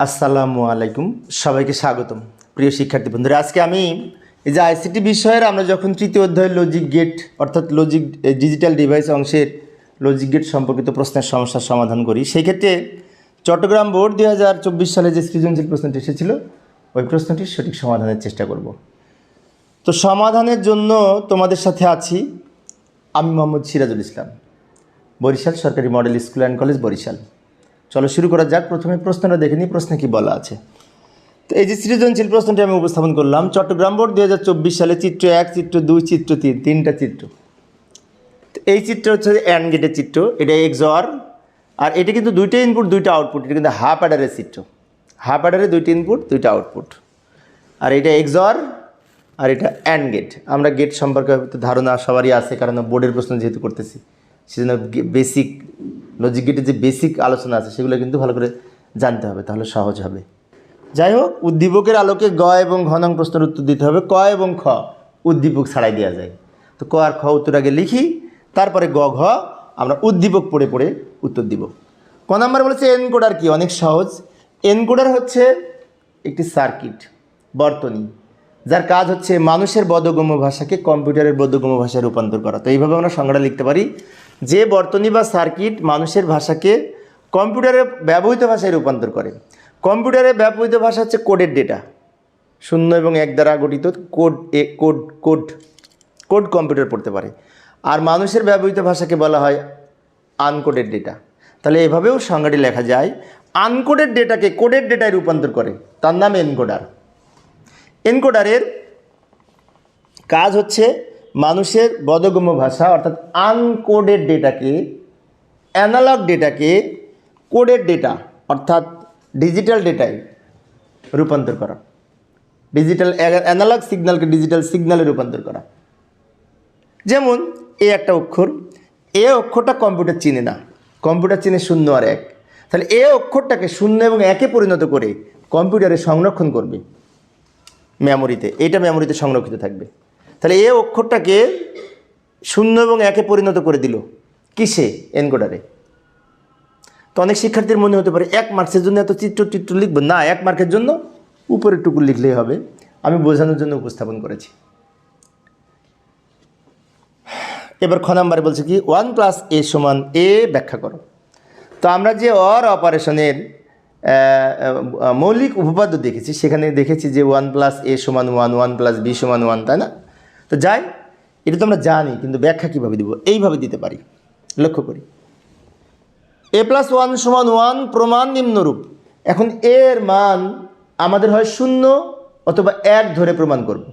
আসসালামু আলাইকুম। সবাইকে স্বাগতম। প্রিয় শিক্ষার্থী বন্ধুরা, আজকে আমি এই যে আইসিটি বিষয়ের আমরা যখন তৃতীয় অধ্যায় লজিক গেট অর্থাৎ লজিক ডিজিটাল ডিভাইস অংশের লজিক গেট সম্পর্কিত প্রশ্নের সমস্যার সমাধান করি, সেই ক্ষেত্রে চট্টগ্রাম বোর্ড দুই হাজার চব্বিশ সালে যে সৃজনশীল প্রশ্নটি এসেছিল, ওই প্রশ্নটির সঠিক সমাধানের চেষ্টা করব। তো সমাধানের জন্য তোমাদের সাথে আছি আমি মোহাম্মদ সিরাজুল ইসলাম, বরিশাল সরকারি model school and college Barisal. চলো শুরু করা যাক। প্রথমে প্রশ্নটা দেখে নিই, প্রশ্নে কি বলা আছে। তো এই যে সৃজনশীল প্রশ্নটি আমি উপস্থাপন করলাম, চট্টগ্রাম বোর্ড দুই হাজার চব্বিশ সালে চিত্র এক, চিত্র দুই, চিত্র তিন, তিনটা চিত্র। এই চিত্র হচ্ছে অ্যান্ড গেটের চিত্র, এটা এক্সর আর এটা কিন্তু দুইটা ইনপুট দুইটা আউটপুট এটা কিন্তু হাফ অ্যাডারের চিত্র। হাফ অ্যাডারে দুইটা ইনপুট দুইটা আউটপুট আর এটা এক্সর আর এটা অ্যান্ড গেট আমরা গেট সম্পর্কে ধারণা সবারই আছে, কারণ বোর্ডের প্রশ্ন যেহেতু করতেছি, সেজন্য বেসিক লজিক গেটের যে বেসিক আলোচনা আছে, সেগুলো কিন্তু ভালো করে জানতে হবে, তাহলে সহজ হবে। যাই হোক, উদ্দীপকের আলোকে গ এবং ঘ নং প্রশ্নের উত্তর দিতে হবে। ক এবং খ উদ্দীপক ছাড়াই দেওয়া যায়। তো ক আর খ উত্তর আগে লিখি, তারপরে গ, ঘ, আমরা উদ্দীপক পড়ে পড়ে উত্তর দিব। ক নাম্বার বলেছে এনকোডার কি? অনেক সহজ। এনকোডার হচ্ছে একটি সার্কিট, বর্তনী, যার কাজ হচ্ছে মানুষের বোধগম্য ভাষাকে কম্পিউটারের বোধগম্য ভাষায় রূপান্তর করা। তো এইভাবে আমরা সংজ্ঞাটা লিখতে পারি। যে বর্তনী বা সার্কিট মানুষের ভাষাকে কম্পিউটারে ব্যবহৃত ভাষায় রূপান্তর করে। কম্পিউটারে ব্যবহৃত ভাষা হচ্ছে কোডের ডেটা। শূন্য এবং এক দ্বারা গঠিত কোড এ, কোড কোড কোড কম্পিউটার পড়তে পারে। আর মানুষের ব্যবহৃত ভাষাকে বলা হয় আনকোডেড ডেটা। তাহলে এভাবেও সংজ্ঞাটি লেখা যায়, আনকোডেড ডেটাকে কোডেড ডেটায় রূপান্তর করে। তার নাম এনকোডার। এনকোডারের কাজ হচ্ছে মানুষের বোধগম্য ভাষা, অর্থাৎ আনকোডেড ডেটাকে অ্যানালগ ডেটাকে কোডেড ডেটা অর্থাৎ ডিজিটাল ডেটায় রূপান্তর করা। ডিজিটাল অ্যানালগ সিগন্যালকে ডিজিটাল সিগন্যালে রূপান্তর করা। যেমন, এ একটা অক্ষর, এ অক্ষরটা কম্পিউটার চিনে না। কম্পিউটার চিনে শূন্য আর এক। তাহলে এ অক্ষরটাকে শূন্য এবং একে পরিণত করে কম্পিউটারে সংরক্ষণ করবে। মেমোরিতে এটা মেমোরিতে সংরক্ষিত থাকবে। তাহলে এ অক্ষরটাকে শূন্য এবং একে পরিণত করে দিল। কিসে? এনকোডারে। তো অনেক শিক্ষার্থীর মনে হতে পারে, এক মার্কসের জন্য এত চিত্র চিত্র লিখব? না, এক মার্কের জন্য উপরের টুকু লিখলেই হবে। আমি বোঝানোর জন্য উপস্থাপন করেছি। এবার খ নাম্বারে বলছে কি ওয়ান প্লাস এ সমান এ ব্যাখ্যা করো। তো আমরা যে অর অপারেশনের মৌলিক উপপাদ্য দেখেছি, সেখানে দেখেছি যে ওয়ান প্লাস এ সমান ওয়ান ওয়ান প্লাস বি সমান ওয়ান তাই না? তো যাই, এটা তো আমরা জানি, কিন্তু ব্যাখ্যা কীভাবে দিব? এইভাবে দিতে পারি। লক্ষ্য করি। এ প্লাস ওয়ান সমান ওয়ান প্রমাণ নিম্নরূপ। এখন এর মান আমাদের হয় শূন্য অথবা এক ধরে প্রমাণ করব।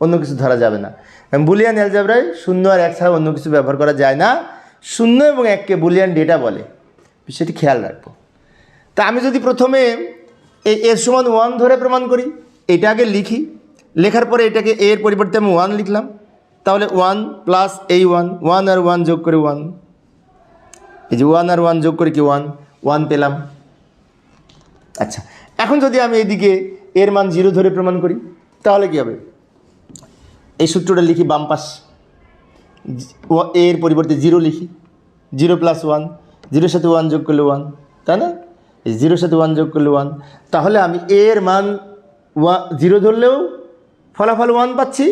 অন্য কিছু ধরা যাবে না। বুলিয়ান অ্যালজাবরায় শূন্য আর এক ছাড়া অন্য কিছু ব্যবহার করা যায় না। শূন্য এবং এককে বুলিয়ান ডেটা বলে। সেটি খেয়াল রাখব। তা আমি যদি প্রথমে এই এর সমান ওয়ান ধরে প্রমাণ করি, এটা আগে লিখি। লেখার পরে এটাকে এর পরিবর্তে আমি ওয়ান লিখলাম। তাহলে ওয়ান প্লাস এই ওয়ান ওয়ান আর ওয়ান যোগ করে ওয়ান এই যে ওয়ান আর ওয়ান যোগ করে কি ওয়ান ওয়ান পেলাম। আচ্ছা এখন যদি আমি এইদিকে এর মান জিরো ধরে প্রমাণ করি, তাহলে কি হবে? এই সূত্রটা লিখি বাম পাশ। এর পরিবর্তে জিরো লিখি। জিরো প্লাস ওয়ান জিরোর সাথে ওয়ান যোগ করলে ওয়ান তাই না? জিরোর সাথে ওয়ান যোগ করলে ওয়ান তাহলে আমি এর মান ওয়া জিরো ধরলেও ফলাফল ওয়ান পাচ্ছি,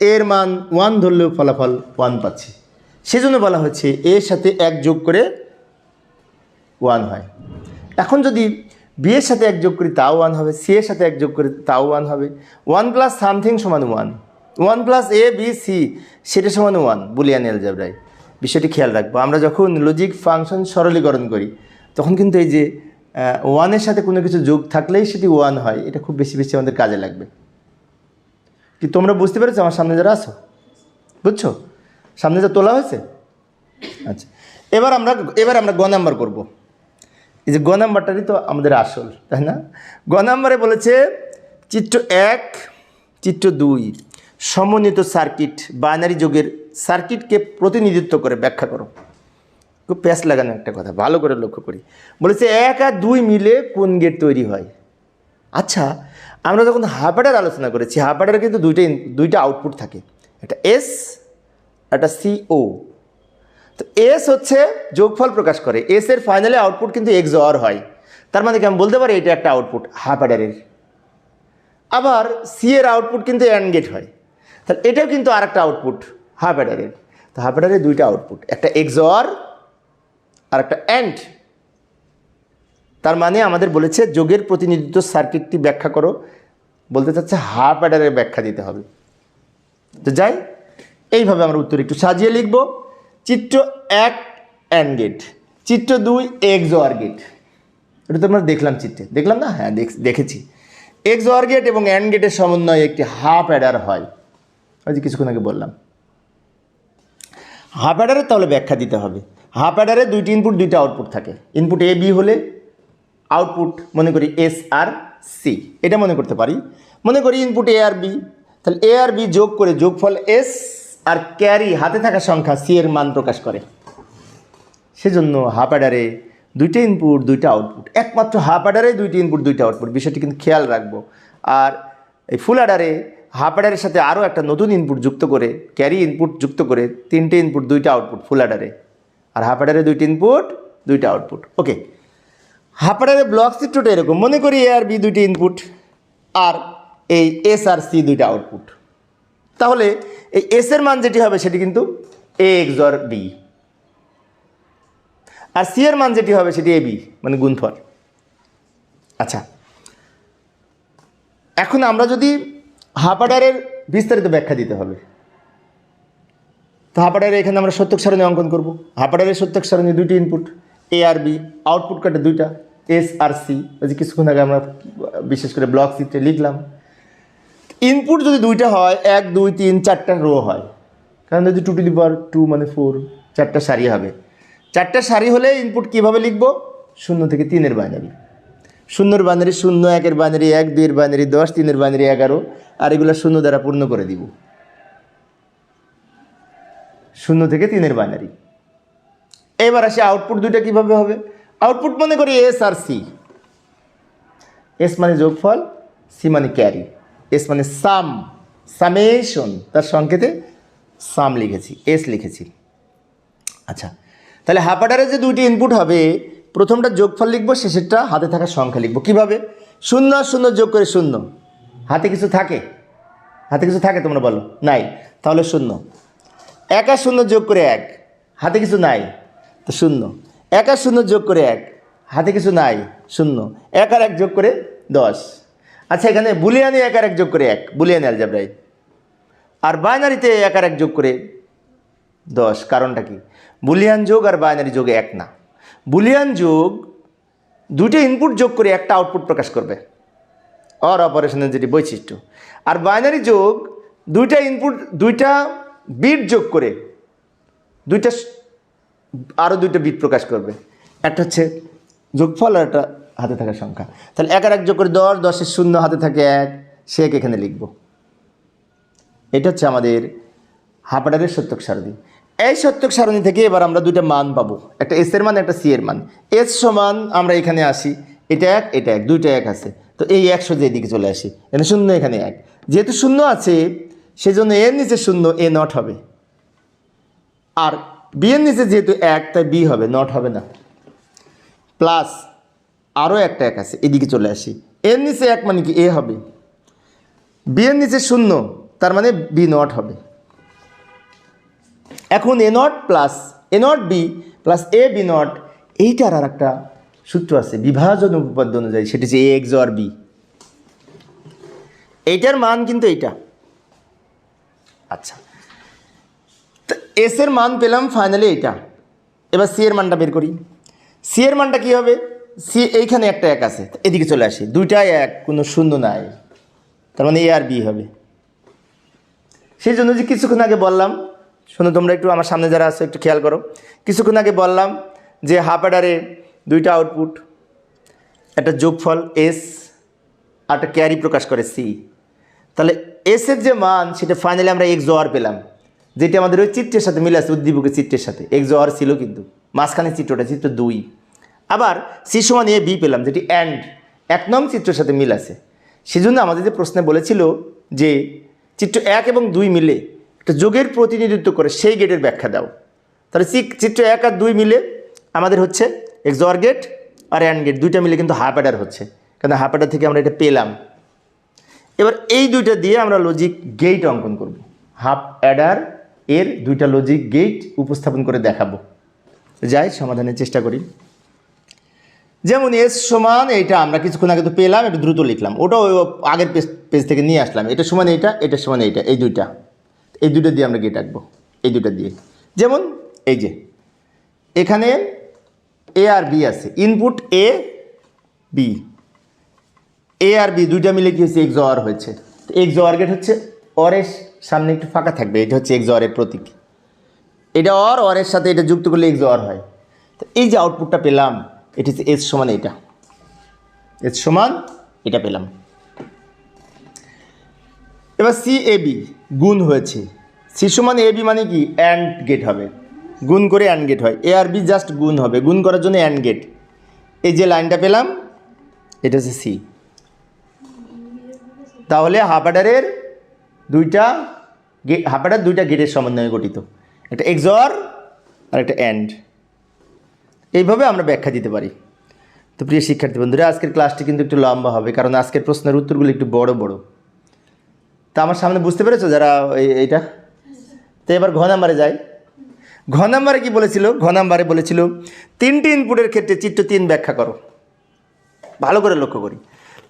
এর মান ওয়ান ধরলেও ফলাফল ওয়ান পাচ্ছি। সেজন্য বলা হচ্ছে এর সাথে এক যোগ করে ওয়ান হয়। এখন যদি বি এর সাথে এক যোগ করি, তাও ওয়ান হবে সি এর সাথে এক যোগ করি, তাও ওয়ান হবে। ওয়ান প্লাস সামথিং সমান one one plus A B C সেটা সমান ওয়ান বুলিয়ান এলজাবরায় বিষয়টি খেয়াল রাখব। আমরা যখন লজিক ফাংশন সরলীকরণ করি, তখন কিন্তু এই যে ওয়ানের সাথে কোনো কিছু যোগ থাকলেই সেটি ওয়ান হয়, এটা খুব বেশি বেশি আমাদের কাজে লাগবে। কি তোমরা বুঝতে পেরেছ আমার সামনে যারা আসো বুঝছ? সামনে যা তোলা হয়েছে? আচ্ছা। এবার আমরা এবার আমরা গ নাম্বার করব। এই যে গ নাম্বারটারই তো আমাদের আসল, তাই না? গ নাম্বারে বলেছে, চিত্র এক, চিত্র দুই, সমন্বিত সার্কিট, বাইনারি যোগের সার্কিটকে প্রতিনিধিত্ব করে ব্যাখ্যা করো। খুব প্যাস লাগানো একটা কথা, ভালো করে লক্ষ্য করি। বলেছে এক আর দুই মিলে কোন গেট তৈরি হয়? আচ্ছা আমরা যখন হাফাডার আলোচনা করেছি হাফাডার কিন্তু দুইটা দুইটা আউটপুট থাকে। একটা এস একটা সিও তো এস হচ্ছে যোগফল প্রকাশ করে। এস এর ফাইনালে আউটপুট কিন্তু এক্স অর হয়। তার মানে কি আমি বলতে পারি, এটা একটা আউটপুট হাফ অ্যাডারের আবার সি এর আউটপুট কিন্তু অ্যান্ড গেট হয়। তাহলে এটাও কিন্তু আর একটা আউটপুট হাফ অ্যাডারের তো হাফ অ্যাডারের দুইটা আউটপুট একটা এক্সর আর একটা অ্যান্ড তার মানে আমাদের বলেছে যোগের প্রতিনিধিত্ব সার্কিটটি ব্যাখ্যা করো। বলতে চাচ্ছে হাফ অ্যাডারের ব্যাখ্যা দিতে হবে। তো যাই, এইভাবে আমরা উত্তর একটু সাজিয়ে লিখব। চিত্র এক অ্যান্ড গেট চিত্র দুই এক্স ওয়ার গেট এটা তো আমরা দেখলাম চিত্রে। দেখলাম না? হ্যাঁ দেখ- দেখেছি। এক্স ওয়ার গেট এবং অ্যান্ড গেটের সমন্বয়ে একটি হাফ অ্যাডার হয়। ওই যে কিছুক্ষণ আগে বললাম। হাফ অ্যাডারের তাহলে ব্যাখ্যা দিতে হবে। হাফ অ্যাডারে দুইটি ইনপুট দুইটা আউটপুট থাকে। ইনপুট এ বি হলে আউটপুট মনে করি এস আর সি এটা মনে করতে পারি। মনে করি ইনপুট এ আর বি তাহলে এ আর বি যোগ করে যোগফল এস আর ক্যারি হাতে থাকা সংখ্যা সি এর মান প্রকাশ করে। সেজন্য হাফ অ্যাডারে দুইটা ইনপুট দুইটা আউটপুট একমাত্র হাফ অ্যাডারে দুইটি ইনপুট দুইটা আউটপুট বিষয়টি কিন্তু খেয়াল রাখব। আর এই ফুল অ্যাডারে হাফ অ্যাডারের সাথে আরও একটা নতুন ইনপুট যুক্ত করে ক্যারি ইনপুট যুক্ত করে তিনটে ইনপুট দুইটা আউটপুট ফুল অ্যাডারে আর হাফ অ্যাডারে দুইটা ইনপুট দুইটা আউটপুট ওকে হাফ ব্লক চিত্রটা এরকম। মনে করি এ আর বি দুইটি ইনপুট আর এই এস আর সি দুইটা আউটপুট তাহলে এই এস এর মান যেটি হবে সেটি কিন্তু এ এক্সর বি আর সি এর মান যেটি হবে সেটি এ বি মানে গুণফল। আচ্ছা। এখন আমরা যদি হাফাডারের বিস্তারিত ব্যাখ্যা দিতে হবে। তো হাফাডারে এখানে আমরা সত্যক সারণী অঙ্কন করব। হাফাডারের সত্যক সারণী দুইটি ইনপুট এ আর বি আউটপুট কাটে দুইটা। এস আর সি ওই যে কিছুক্ষণ আগে আমরা বিশেষ করে ব্লক চিত্রে লিখলাম। ইনপুট যদি দুইটা হয়, এক, দুই, তিন, চারটা রো হয়। কারণ যদি two to the power two মানে ফোর চারটা সারি হবে। চারটা সারি হলে ইনপুট কীভাবে লিখব? শূন্য থেকে তিনের বাইনারি শূন্যর বাইনারি শূন্য, একের বাইনারি এক, দুইয়ের বাইনারি দশ, তিনের বাইনারি এগারো, আর এগুলো শূন্য দ্বারা পূর্ণ করে দিব। শূন্য থেকে তিনের বাইনারি এবার আসে আউটপুট দুইটা কীভাবে হবে? আউটপুট মনে করি এস আর সি এস মানে যোগফল সি মানে ক্যারি এস মানে সাম সামেশন তার সংকেতে সাম লিখেছি এস লিখেছি। আচ্ছা তাহলে হাফাডারে যে দুইটি ইনপুট হবে, প্রথমটা যোগফল লিখব, শেষেরটা হাতে থাকা সংখ্যা লিখব। কীভাবে? শূন্য আর শূন্য যোগ করে শূন্য। হাতে কিছু থাকে? হাতে কিছু থাকে তোমরা বলো? নাই। তাহলে শূন্য। এক আর শূন্য যোগ করে এক। হাতে কিছু নাই। তো শূন্য। এক আর শূন্য যোগ করে এক। হাতে কিছু নাই, শূন্য। এক আর এক যোগ করে দশ। আচ্ছা এখানে বুলিয়ানি এক আর এক যোগ করে এক, বুলিয়ানি অ্যালজাবরাই আর বাইনারিতে এক আর এক যোগ করে দশ, কারণটা কি? বুলিয়ান যোগ আর বাইনারি যোগ এক না। বুলিয়ান যোগ দুটো ইনপুট যোগ করে একটা আউটপুট প্রকাশ করবে। অর অপারেশনের যেটি বৈশিষ্ট্য। আর বাইনারি যোগ দুইটা ইনপুট দুইটা বিট যোগ করে, দুইটা আরও দুইটা বিট প্রকাশ করবে। একটা হচ্ছে যোগফল আর একটা হাতে থাকা সংখ্যা। তাহলে এক আর এক যোগ করে দশ, দশের শূন্য হাতে থাকে এক, সে এক এখানে লিখব। এটা হচ্ছে আমাদের হাফাডারের সত্যক সারণী। এই সত্যক সারণী থেকে এবার আমরা দুইটা মান পাবো। একটা এস এর মান, একটা সি এর মান। এস সমান আমরা এখানে আসি, এটা এক এটা এক, দুইটা এক আছে। তো এই একশো যে এদিকে চলে আসি, এখানে শূন্য, এখানে এক। যেহেতু শূন্য আছে, সেজন্য এর নিচে শূন্য, এ নট হবে। আর বি এর নিচে যেহেতু এক, তাই বি হবে নট হবে না। প্লাস আরও একটা এক আছে, এদিকে চলে আসি। এর নিচে এক মানে কি? এ হবে। বি এর নিচে শূন্য, তার মানে বি নট হবে। এখন A not plus A not B plus A B not এইটার আর একটা সূত্র আছে, বিভাজন উপপাদ্য অনুযায়ী, সেটি হচ্ছে এ এক্স আর বি এইটার মান কিন্তু এইটা। আচ্ছা। এস এর মান পেলাম ফাইনালি এইটা। এবার সি এর মানটা বের করি। সি এর মানটা কী হবে? সি এইখানে একটা এক আছে, এদিকে চলে আসি। দুইটাই এক, কোনো শূন্য নাই। তার মানে এ আর বি হবে। সেই জন্য যে কিছুক্ষণ আগে বললাম, শোনো তোমরা একটু আমার সামনে যারা আছো, একটু খেয়াল করো। কিছুক্ষণ আগে বললাম যে হাফ অ্যাডারে দুইটা আউটপুট একটা যোগফল এস আর একটা ক্যারি প্রকাশ করে সি তাহলে এস এর যে মান, সেটা ফাইনালি আমরা এক্স জোয়ার পেলাম। যেটি আমাদের ওই চিত্রের সাথে মিলে আছে, উদ্দীপকের চিত্রের সাথে। এক্স জোয়ার ছিল কিন্তু, মাঝখানে চিত্রটা, চিত্র দুই। আবার সি সমান এ বি পেলাম, যেটি অ্যান্ড এক নং চিত্রের সাথে মিল আছে। সেজন্য আমাদের যে প্রশ্নে বলেছিল যে চিত্র এক এবং দুই মিলে একটা যোগের প্রতিনিধিত্ব করে সেই গেটের ব্যাখ্যা দাও। তাহলে চিত্র এক আর দুই মিলে আমাদের হচ্ছে এক্স জোয়ার গেট আর অ্যান্ড গেট দুইটা মিলে কিন্তু হাফ অ্যাডার হচ্ছে। কারণ হাফ অ্যাডার থেকে আমরা এটা পেলাম। এবার এই দুইটা দিয়ে আমরা লজিক গেট অঙ্কন করব। হাফ অ্যাডার এর দুইটা লজিক গেট উপস্থাপন করে দেখাবো। যাই, সমাধানের চেষ্টা করি। যেমন এস সমান এইটা আমরা কিছুক্ষণ আগে তো পেলাম, একটু দ্রুত লিখলাম। ওটা ওই আগের পেজ পেজ থেকে নিয়ে আসলাম। এটা সমান এইটা, এটা সমান এইটা, এই দুইটা। এই দুইটা দিয়ে আমরা গেট আঁকবো, এই দুইটা দিয়ে। যেমন এই যে, এখানে এ আর বি আছে। ইনপুট এ বি এ আর বি দুইটা মিলে কি হচ্ছে এক্স অর হয়েছে। এক্স অর গেট হচ্ছে অরের সামনে একটু ফাঁকা থাকবে, এটা হচ্ছে এক্স অরের প্রতীক। এটা অর অরের সাথে এটা যুক্ত করলে এক্স অর হয়। তো এই যে আউটপুটটা পেলাম এটি হচ্ছে এস সমান এটা। এস সমান এটা পেলাম। এবার সি এ বি গুণ হয়েছে। সি সমান এ বি মানে কি? অ্যান্ড গেট হবে। গুণ করে অ্যান্ড গেট হয়। এ আর বি জাস্ট গুণ হবে। গুণ করার জন্য অ্যান্ড গেট এই যে লাইনটা পেলাম, এটা হচ্ছে সি তাহলে হাফাডারের দুইটা গেট হাফাডার দুইটা গেটের সমন্বয়ে গঠিত। একটা এক্সর আর একটা অ্যান্ড এইভাবে আমরা ব্যাখ্যা দিতে পারি। তো প্রিয় শিক্ষার্থী বন্ধুরা, আজকের ক্লাসটি কিন্তু একটু লম্বা হবে, কারণ আজকের প্রশ্নের উত্তরগুলো একটু বড় বড়। তা আমার সামনে বুঝতে পেরেছ যারা এই- এইটা? তো এবার ঘ নাম্বারে যাই। ঘ নাম্বারে কি বলেছিল? ঘ নাম্বারে বলেছিল, তিনটি ইনপুটের ক্ষেত্রে চিত্র তিন ব্যাখ্যা করো। ভালো করে লক্ষ্য করি।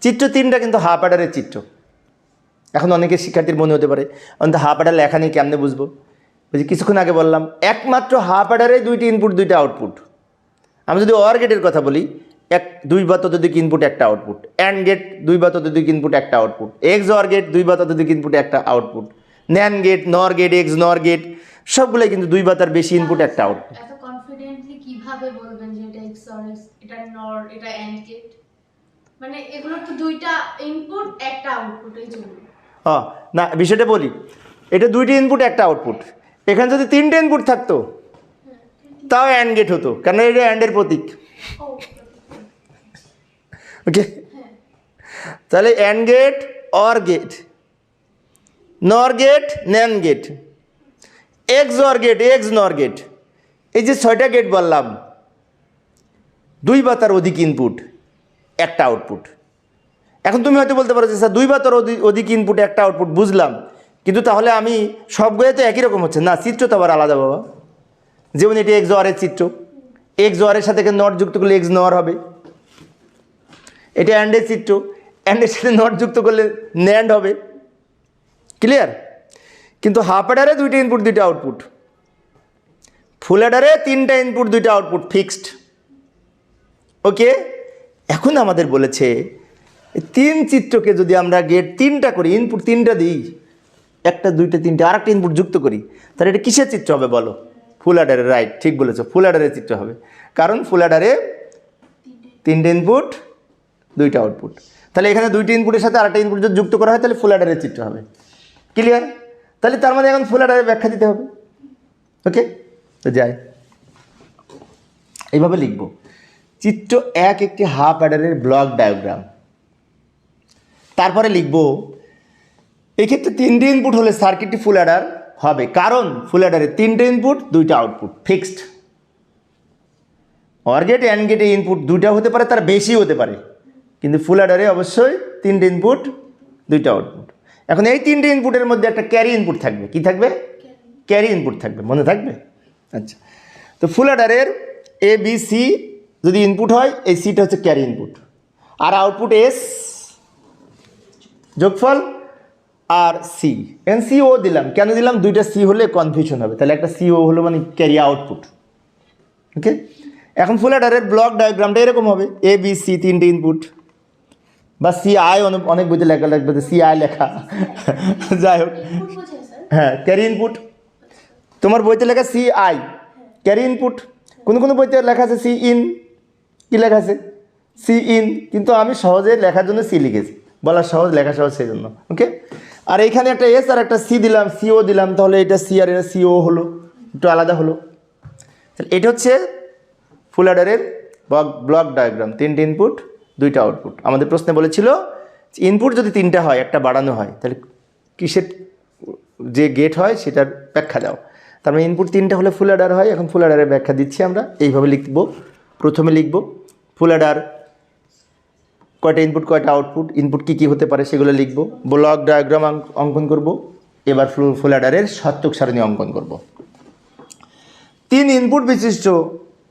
চিত্র তিনটা কিন্তু হাফ অ্যাডারের চিত্র। এখন অনেকের শিক্ষার্থীর মনে হতে পারে, অন্ত হাফ অ্যাডার লেখা নেই কেমনে বুঝব? বলছি কিছুক্ষণ আগে বললাম, একমাত্র হাফ অ্যাডারে দুইটি ইনপুট দুইটা আউটপুট আমি যদি অর গেটের কথা বলি, এক, দুই বা ততোধিক ইনপুট একটা আউটপুট অ্যান্ড গেট দুই বা ততোধিক ইনপুট একটা আউটপুট এক্স অর গেট দুই বা ততোধিক ইনপুট একটা output NAND gate NOR gate X NOR gate সবগুলোই কিন্তু দুই বা তার বেশি ইনপুট একটা আউটপুট কীভাবে বলবেন যে এটা এক্স অর এটা নর এটা এন্ড গেট মানে এগুলোর তো দুইটা ইনপুট একটা আউটপুট এই জন্য। ও না, বিষয়টা বলি। এটা দুইটি ইনপুট একটা আউটপুট এখানে যদি তিনটে ইনপুট থাকতো, তাও অ্যান্ড গেট হতো কারণ এটা অ্যান্ডের প্রতীক। ওকে তাহলে AND gate OR gate NOR gate NAND gate X OR gate X NOR gate এই যে ছয়টা গেট বললাম, দুই বা তার অধিক ইনপুট একটা আউটপুট এখন তুমি হয়তো বলতে পারো যে, স্যার দুই বা তার অধিক ইনপুট একটা আউটপুট বুঝলাম। কিন্তু তাহলে আমি সবগুলো তো একই রকম হচ্ছে। না, চিত্র তো আবার আলাদা বাবা। যেমন এটি এক্স অরের চিত্র। এক্স অরের সাথে নট যুক্ত করলে এক্স নর হবে। এটা অ্যান্ডের চিত্র। অ্যান্ডের সাথে নট যুক্ত করলে ন্যান্ড হবে। ক্লিয়ার কিন্তু হাফ অ্যাডারে দুইটা ইনপুট দুইটা আউটপুট ফুল অ্যাডারে তিনটা ইনপুট দুইটা আউটপুট ফিক্সড ওকে এখন আমাদের বলেছে তিন চিত্রকে যদি আমরা গেট তিনটা করি ইনপুট তিনটা দিই, একটা, দুইটা, তিনটা আর একটা ইনপুট যুক্ত করি, তাহলে এটা কিসের চিত্র হবে বলো? ফুল অ্যাডারে রাইট ঠিক বলেছ ফুল অ্যাডারের চিত্র হবে। কারণ ফুল অ্যাডারে তিনটে ইনপুট দুইটা আউটপুট তাহলে এখানে দুইটা ইনপুটের সাথে আরেকটা ইনপুট যদি যুক্ত করা হয়, তাহলে ফুল অ্যাডারের চিত্র হবে। ক্লিয়ার তাহলে তার মানে এখন ফুল অ্যাডারের ব্যাখ্যা দিতে হবে। ওকে তো যাই। এইভাবে লিখব। চিত্র এক, একটি হাফ অ্যাডারের ব্লক ডায়াগ্রাম তারপরে লিখব, এক্ষেত্রে তিনটে ইনপুট হলে সার্কিটটি ফুল অ্যাডার হবে। কারণ ফুল অ্যাডারে তিনটে ইনপুট দুইটা output fixed OR gate AND গেটে ইনপুট দুইটা হতে পারে, তার বেশি হতে পারে। কিন্তু ফুল অ্যাডারে অবশ্যই তিনটে ইনপুট দুইটা আউটপুট এখন এই তিনটে ইনপুটের মধ্যে একটা ক্যারি ইনপুট থাকবে। কি থাকবে? ক্যারি ইনপুট থাকবে। মনে থাকবে? আচ্ছা। তো ফুল অ্যাডারের এ বি সি যদি ইনপুট হয়, এই সিটা হচ্ছে ক্যারি ইনপুট আর আউটপুট এস যোগফল আর সি এন সি ও দিলাম। কেন দিলাম? দুইটা সি হলে কনফিউশন হবে। তাহলে একটা সিও হলো মানে ক্যারি আউটপুট ওকে এখন ফুল অ্যাডারের ব্লক ডায়াগ্রামটা এরকম হবে। এ বি সি তিনটে ইনপুট বা সি আই অনেক অনেক বইতে লেখা লাগবে সি আই লেখা। যাই হোক। হ্যাঁ ক্যারি ইনপুট তোমার বইতে লেখা সি আই ক্যারি ইনপুট কোনো কোনো বইতে লেখা আছে? সি ইন কী লেখা আছে? সি ইন কিন্তু আমি সহজে লেখার জন্য সি লিখেছি। বলা সহজ লেখা সহজ সেই জন্য। ওকে আর এইখানে একটা এস আর একটা সি দিলাম সিও দিলাম, তাহলে এটা সি আর এটা সিও হলো, একটু আলাদা হলো। তাহলে এটা হচ্ছে ফুল অ্যাডারের ব্লক ডায়াগ্রাম তিনটে ইনপুট দুইটা আউটপুট আমাদের প্রশ্নে বলেছিল ইনপুট যদি তিনটা হয়, একটা বাড়ানো হয়, তাহলে কিসের যে গেট হয়, সেটার ব্যাখ্যা দাও। তার মানে ইনপুট তিনটা হলে ফুল অ্যাডার হয়, এখন ফুল অ্যাডারের ব্যাখ্যা দিচ্ছি আমরা। এইভাবে লিখব, প্রথমে লিখব ফুল অ্যাডার কয়টা ইনপুট কয়টা আউটপুট ইনপুট কী কী হতে পারে সেগুলো লিখব ব্লক ডায়াগ্রাম অঙ্কন করব এবার ফুল ফুল অ্যাডারের সত্যক সারণী অঙ্কন করব। তিন ইনপুট বিশিষ্ট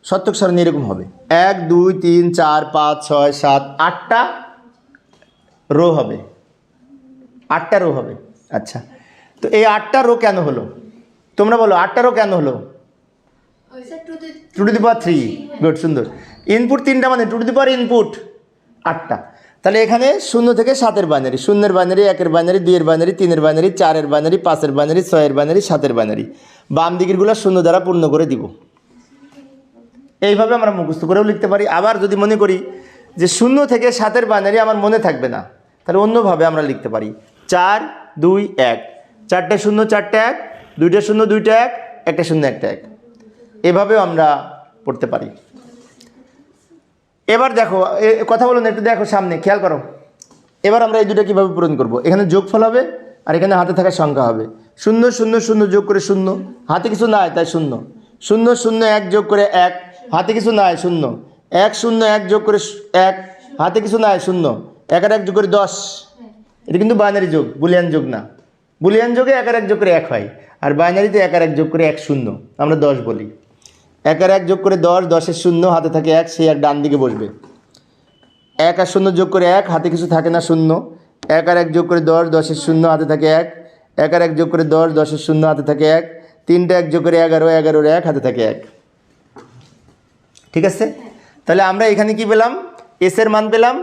সত্যক সারণী এরকম হবে। এক দুই তিন চার পাঁচ ছয় সাত আটটা রো হবে। আটটা রো হবে। আচ্ছা। তো এই আটটা রো কেন হলো? তোমরা বলো আটটা রো কেন হলো? Two to the power three good সুন্দর। ইনপুট তিনটা মানে two to the power input আটটা। তাহলে এখানে শূন্য থেকে সাতের বাইনারি শূন্যের বাইনারি একের বাইনারি দুইয়ের বাইনারি তিনের বাইনারি চারের বাইনারি পাঁচের বাইনারি ছয়ের বাইনারি সাতের বাইনারি বাম দিকেরগুলো শূন্য দ্বারা পূর্ণ করে দিব। এইভাবে আমরা মুখস্থ করেও লিখতে পারি। আবার যদি মনে করি যে শূন্য থেকে সাতের বাইনারি আমার মনে থাকবে না, তাহলে অন্যভাবে আমরা লিখতে পারি। চার, দুই, এক। চারটে শূন্য, চারটে এক। দুইটা শূন্য, দুইটা এক। একটা শূন্য, একটা এক। এভাবেও আমরা পড়তে পারি। এবার দেখো কথা বলুন, একটু দেখো সামনে, খেয়াল করো। এবার আমরা এই দুটো কীভাবে পূরণ করব? এখানে যোগফল হবে আর এখানে হাতে থাকা সংখ্যা হবে। শূন্য শূন্য শূন্য যোগ করে শূন্য। হাতে কিছু নাই, তাই শূন্য। শূন্য শূন্য, এক যোগ করে এক। হাতে কিছু নাই, শূন্য। এক শূন্য, এক যোগ করে এক। হাতে কিছু নাই, শূন্য। এক আর এক যোগ করে দশ। এটা কিন্তু বাইনারি যোগ, বুলিয়ান যোগ না। বুলিয়ান যোগে এক আর এক যোগ করে এক হয়। আর বাইনারিতে এক আর এক যোগ করে এক শূন্য। আমরা দশ বলি। এক আর এক যোগ করে দশ, দশের শূন্য, হাতে থাকে এক সে এক ডান দিকে বসবে। এক আর শূন্য যোগ করে এক, হাতে কিছু থাকে না শূন্য। এক আর এক যোগ করে দশ, দশের শূন্য, হাতে থাকে এক। এক আর এক যোগ করে দশ, দশের শূন্য, হাতে থাকে এক। তিনটা এক যোগ করে এগারো, এগারোর এক, হাতে থাকে এক। ঠিক আছে? তাহলে আমরা এখানে কি পেলাম? এস এর মান পেলাম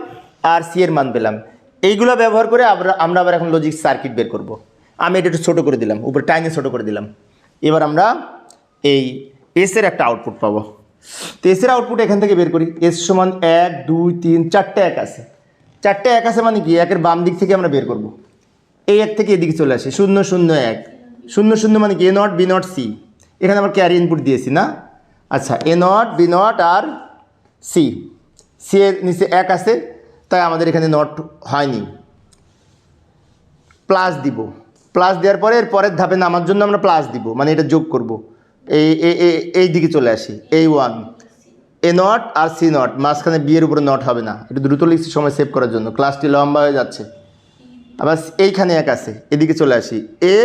আর সি এর মান পেলাম। এইগুলো ব্যবহার করে আমরা আমরা আবার এখন লজিক সার্কিট বের করব। আমি এটা একটু ছোটো করে দিলাম, উপরে টাইনে ছোটো করে দিলাম। এবার আমরা এই এস এর একটা আউটপুট পাবো। তো এস এর আউটপুট এখান থেকে বের করি। এস সমান এক, দুই, তিন, চারটে এক আছে। চারটে এক আছে মানে কি? একের বাম দিক থেকে আমরা বের করব। এই এক থেকে এদিকে চলে আসে। শূন্য শূন্য, এক। শূন্য শূন্য মানে কি? A not B not C এখানে আমরা ক্যারি ইনপুট দিয়েছি না? আচ্ছা এ নট বি নট আর সি সি এর নিচে এক আছে, তাই আমাদের এখানে নট হয়নি। প্লাস দিব। প্লাস দেওয়ার পরে এর পরের ধাপে নামার জন্য আমরা প্লাস দিব। মানে এটা যোগ করব। এই এই দিকে চলে আসি। এই ওয়ান এ নট আর সি নট মাঝখানে বিয়ের উপরে নট হবে না। এটা দ্রুত লিখছি, সময় সেভ করার জন্য। ক্লাসটি লম্বা হয়ে যাচ্ছে। আবার এইখানে এক আছে, এদিকে চলে আসি। এ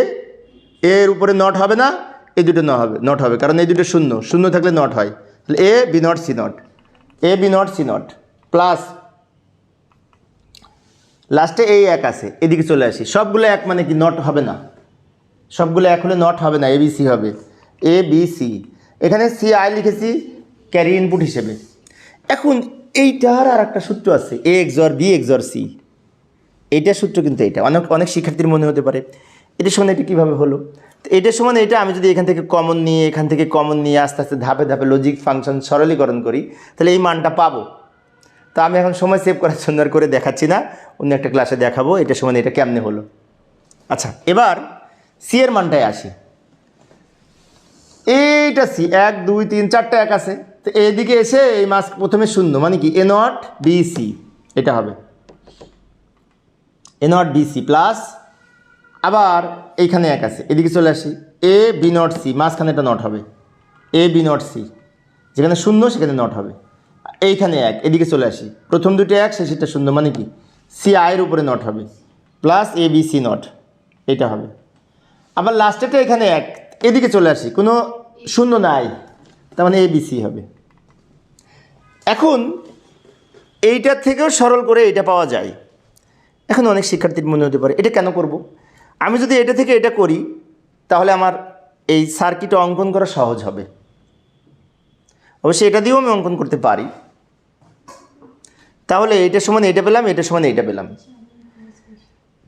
এর উপরে নট হবে না এই দুটো ন হবে নট হবে। কারণ এই দুটো শূন্য শূন্য থাকলে নট হয়। তাহলে A B not C not A B not C not plus লাস্টে এই এক আছে, এদিকে চলে আসি। সবগুলো এক মানে কি নট হবে না? সবগুলো এক হলে নট হবে না এ বি সি হবে। এ বি সি এখানে সি আই লিখেছি ক্যারি ইনপুট হিসেবে। এখন এইটার আর একটা সূত্র আছে A XOR B XOR C এইটার সূত্র কিন্তু এটা অনেক অনেক শিক্ষার্থীর মনে হতে পারে। এটার সমান এটা কীভাবে হলো? তো এটার সমান এটা আমি যদি এখান থেকে কমন নিয়ে, এখান থেকে কমন নিয়ে আস্তে আস্তে ধাপে ধাপে লজিক ফাংশন সরলীকরণ করি, তাহলে এই মানটা পাবো। তা আমি এখন সময় সেভ করার জন্য আর করে দেখাচ্ছি না। অন্য একটা ক্লাসে দেখাবো, এটার সমান এটা কেমনে হলো। আচ্ছা এবার সি এর মানটায় আসি। এইটা সি, এক, দুই, তিন, চারটা এক আছে। তো এইদিকে এসে এই মাস প্রথমে শূন্য মানে কি? এ নট বি সি এটা হবে। A not B C plus আবার এইখানে এক আছে। এদিকে চলে আসি। এ বি নট সি মাঝখানে এটা নট হবে। এ বি নট সি যেখানে শূন্য, সেখানে নট হবে। এইখানে এক, এদিকে চলে আসি। প্রথম দুটো এক, শেষেরটা শূন্য মানে কি? সি আয়ের উপরে নট হবে। Plus A B C not এটা হবে। আবার লাস্টেরটা এখানে এক। এদিকে চলে আসি, কোনো শূন্য নাই, তার মানে এ বি সি হবে। এখন এইটার থেকেও সরল করে এটা পাওয়া যায়। এখন অনেক শিক্ষার্থীর মনে হতে পারে, এটা কেন করব? আমি যদি এটা থেকে এটা করি, তাহলে আমার এই সার্কিট অঙ্কন করা সহজ হবে। অবশ্যই এটা দিয়েও আমি অঙ্কন করতে পারি। তাহলে এইটার সমান এটা পেলাম এটার সমান এটা পেলাম।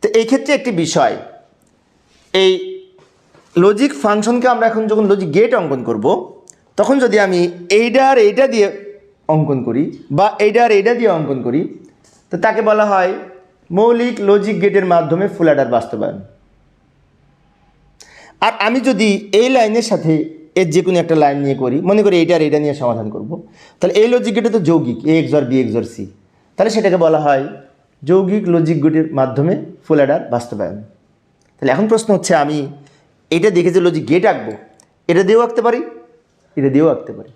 তো এই ক্ষেত্রে একটি বিষয়, এই লজিক ফাংশনকে আমরা এখন যখন লজিক গেট অঙ্কন করব, তখন যদি আমি এইটা আর এইটা দিয়ে অঙ্কন করি বা এইটা আর এইটা দিয়ে অঙ্কন করি, তো তাকে বলা হয় মৌলিক লজিক গেটের মাধ্যমে ফুল অ্যাডার বাস্তবায়ন। আর আমি যদি এই লাইনের সাথে এর যে কোনো একটা লাইন নিয়ে করি, মনে করি এইটা আর এইটা নিয়ে সমাধান করব, তাহলে এই লজিক গেটে তো যৌগিক A XOR B XOR C তাহলে সেটাকে বলা হয় যৌগিক লজিক গেটের মাধ্যমে ফুল অ্যাডার বাস্তবায়ন। তাহলে এখন প্রশ্ন হচ্ছে আমি এটা দেখে যে গেট আঁকবো। এটা দিয়েও আঁকতে পারি, এটা দিয়েও আঁকতে পারি।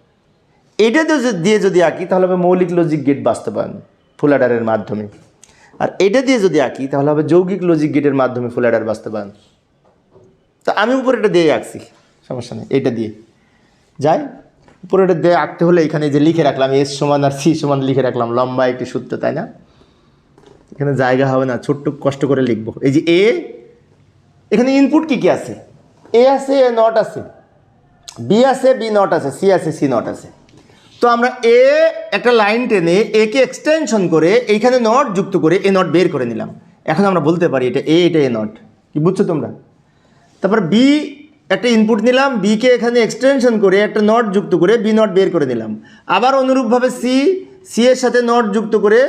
এটা দিয়ে যদি আঁকি, তাহলে হবে মৌলিক লজিক গেট বাস্তবায়ন ফুলাডারের মাধ্যমে। আর এটা দিয়ে যদি আঁকি, তাহলে হবে যৌগিক লজিক গেটের মাধ্যমে ফুলাডার বাস্তবায়ন। তা আমি উপরে এটা দিয়ে আঁকছি, সমস্যা নেই, এটা দিয়ে। যাই, উপরে এটা দিয়ে আঁকতে হলে এখানে যে লিখে রাখলাম এস সমান আর সি সমান লিখে রাখলাম, লম্বা একটি সূত্র, তাই না? এখানে জায়গা হবে না, ছোট্ট কষ্ট করে লিখব। এই যে এ এখানে ইনপুট কী কী আছে? এ আছে এ নট আছে। বি আছে বি নট আছে। সি আছে সি নট আছে। তো আমরা এ একটা লাইন টেনে একে এক্সটেনশন করে এইখানে নট যুক্ত করে এ নট বের করে নিলাম। এখন আমরা বলতে পারি এটা এ এটা এ নট কি বুঝছ তোমরা? তারপর বি একটা ইনপুট নিলাম বিকে এখানে এক্সটেনশন করে একটা নট যুক্ত করে বি নট বের করে নিলাম। আবার অনুরূপভাবে সি সি এর সাথে নট যুক্ত করে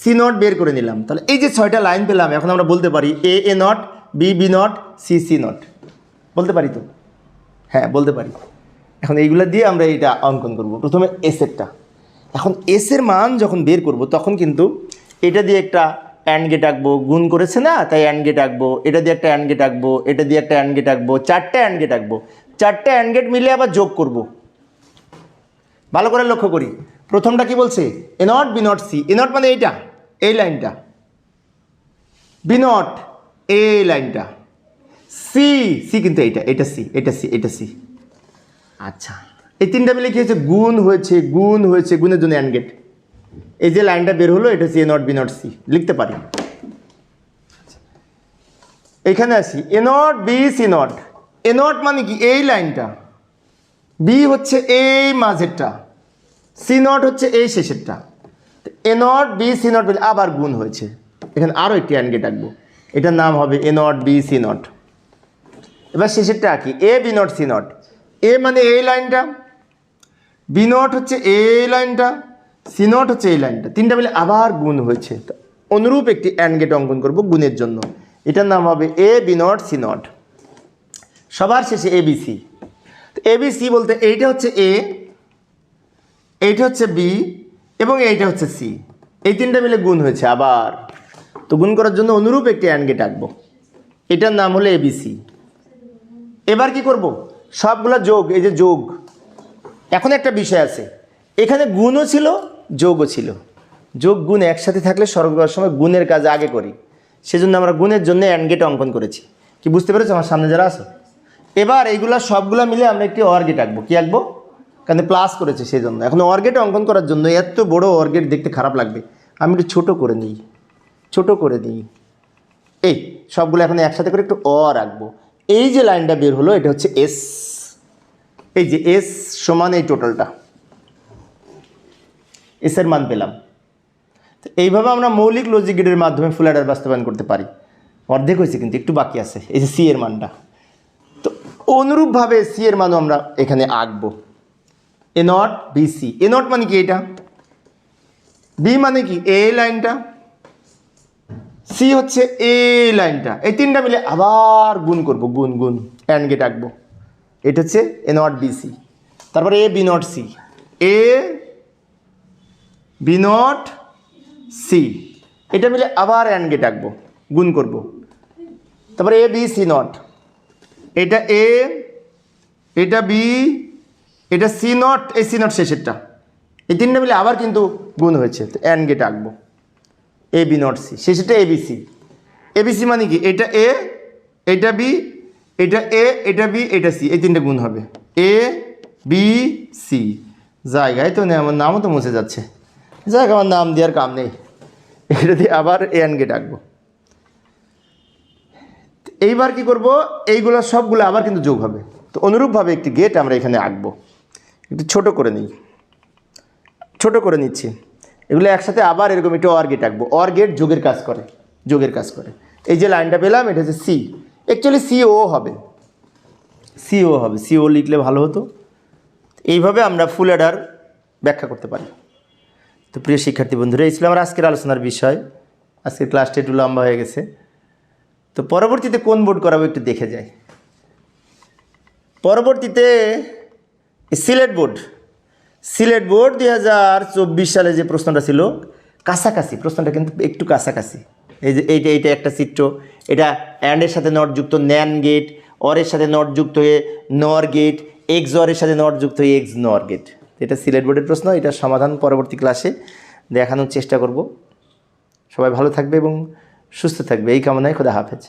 সি নট বের করে নিলাম। তাহলে এই যে ছয়টা লাইন পেলাম, এখন আমরা বলতে পারি A A not B B not C C not বলতে পারি তো? হ্যাঁ বলতে পারি। এখন এইগুলো দিয়ে আমরা এইটা অঙ্কন করব। প্রথমে এসেরটা এখন এসের মান যখন বের করব, তখন কিন্তু এটা দিয়ে একটা অ্যান্ড গেট আঁকবো। গুণ করেছে না? তাই অ্যান্ড গেট আঁকবো। এটা দিয়ে একটা অ্যান্ড গেট আঁকবো। এটা দিয়ে একটা অ্যান্ড গেট আঁকবো। চারটে অ্যান্ড গেট আঁকবো। চারটে অ্যান্ড গেট মিলে আবার যোগ করব। ভালো করে লক্ষ্য করি। প্রথমটা কি বলছে? A not B not C A not মানে এইটা, এই লাইনটা। বি নট এই লাইনটা। সি সি কিন্তু এইটা এটা সি এটা সি এটা সি আচ্ছা। এই তিনটা মিলে কি হয়েছে? গুণ হয়েছে গুণ হয়েছে গুণের জন্য অ্যান্ড গেট এই যে লাইনটা বের হলো এটা C A not B not C লিখতে পারি? এখানে আসি। A not B C not A not মানে কি? এই লাইনটা। বি হচ্ছে এই মাঝেরটা। সি নট হচ্ছে এই শেষেরটা। A not B C not বলে আবার গুণ হয়েছে। এখানে আরও একটি অ্যান্ড গেট আঁকবো। এটার নাম হবে A not B C not এবার শেষেরটা আঁকি A B not C not A মানে এই লাইনটা বি নট হচ্ছে এই লাইনটা সি নট হচ্ছে এই লাইনটা। তিনটা মিলে আবার গুণ হয়েছে। অনুরূপ একটি অ্যান্ড গেট অঙ্কন করব গুণের জন্য। এটার নাম হবে A B not C not সবার শেষে A B C A B C বলতে এইটা হচ্ছে এ এইটা হচ্ছে বি এবং এইটা হচ্ছে সি এই তিনটা মিলে গুণ হয়েছে আবার। তো গুণ করার জন্য অনুরূপ একটি অ্যান্ড গেট আঁকবো। এটার নাম হলো এবিসি এবার কি করব? সবগুলা যোগ, এই যে যোগ। এখন একটা বিষয় আছে। এখানে গুণও ছিল, যোগও ছিল। যোগ, গুণ একসাথে থাকলে সরল করার সময় গুণের কাজ আগে করি। সেজন্য আমরা গুণের জন্য অ্যান্ড গেট অঙ্কন করেছি। কি, বুঝতে পেরেছ? আমার সামনে যারা আছে? এবার এইগুলো সবগুলো মিলে আমরা একটি অর্গেট আঁকবো। কি আঁকবো? কারণ প্লাস করেছে সেই জন্য এখন অর্গেট অঙ্কন করার জন্য এত বড় অর্গেট দেখতে খারাপ লাগবে। আমি একটু ছোটো করে নিই। ছোট করে দিই এই, সবগুলো এখন একসাথে করে একটু অ রাখব এই যে লাইনটা বের হলো, এটা হচ্ছে এস এই যে এস সমান এই টোটালটা এসের মান পেলাম। তো এইভাবে আমরা মৌলিক লজিক গেটের মাধ্যমে ফুল অ্যাডার বাস্তবায়ন করতে পারি। অর্ধেক হয়েছে কিন্তু, একটু বাকি আছে। এই যে সি এর মানটা। তো অনুরূপভাবে সি এর মানও আমরা এখানে আঁকবো। A not B C A not মানে কি এটা? বি মানে কি? এ লাইনটা। সি হচ্ছে এই লাইনটা। এই তিনটা মিলে আবার গুণ করব, গুণ গুণ অ্যান্ড গেট আঁকবো এটা হচ্ছে এ নট বি সি তারপরে A B not C A B not C এটা মিলে আবার অ্যান্ড গেট আঁকবো গুণ করব। তারপরে এ বি সি নট এটা এ এটা বি এটা সি নট এই সি নট শেষেরটা। এই তিনটা মিলে আবার কিন্তু গুণ হয়েছে, তো অ্যান্ড গেট আঁকবো এ বি নট সি শেষেটা এবিসি এবিসি মানে কি? এটা এ এটা বি এটা এ এটা বি এটা সি এই তিনটে গুণ হবে। এ বি সি জায়গায় তো নেই, আমার নামও তো মুছে যাচ্ছে। যাক, আমার নাম দেওয়ার কাম নেই। এটা দিয়ে আবার এ গেট আঁকবো এইবার কি করব? এইগুলো সবগুলো আবার কিন্তু যোগ হবে। তো অনুরূপভাবে একটি গেট আমরা এখানে আঁকবো। একটু ছোট করে নিই। ছোট করে নিচ্ছি। এগুলো একসাথে আবার এরকম একটু অর গেট আঁকবো। অর গেট যোগের কাজ করে, যোগের কাজ করে। এই যে লাইনটা পেলাম, এটা হচ্ছে সি অ্যাকচুয়ালি সিও হবে। সিও হবে। সিও লিখলে ভালো হতো। এইভাবে আমরা ফুল অ্যাডার ব্যাখ্যা করতে পারি। তো প্রিয় শিক্ষার্থী বন্ধুরা, এই ছিল আমার আজকের আলোচনার বিষয়। আজকের ক্লাসটা একটু লম্বা হয়ে গেছে। তো পরবর্তীতে কোন বোর্ড করাবো একটু দেখে যাই। পরবর্তীতে সিলেট বোর্ড সিলেট বোর্ড দুই হাজার চব্বিশ সালে যে প্রশ্নটা ছিল, কাছাকাছি, প্রশ্নটা কিন্তু একটু কাছাকাছি। এই যে এইটা এইটা একটা চিত্র। এটা অ্যান্ডের সাথে নট যুক্ত ন্যান গেট অরের সাথে নট যুক্ত হয়ে নর গেট, এক্স অরের সাথে নট যুক্ত হয়ে এক্স নর গেট। এটা সিলেট বোর্ডের প্রশ্ন এটার সমাধান পরবর্তী ক্লাসে দেখানোর চেষ্টা করব। সবাই ভালো থাকবে এবং সুস্থ থাকবে। এই কামনায় খোদা হাফেজ।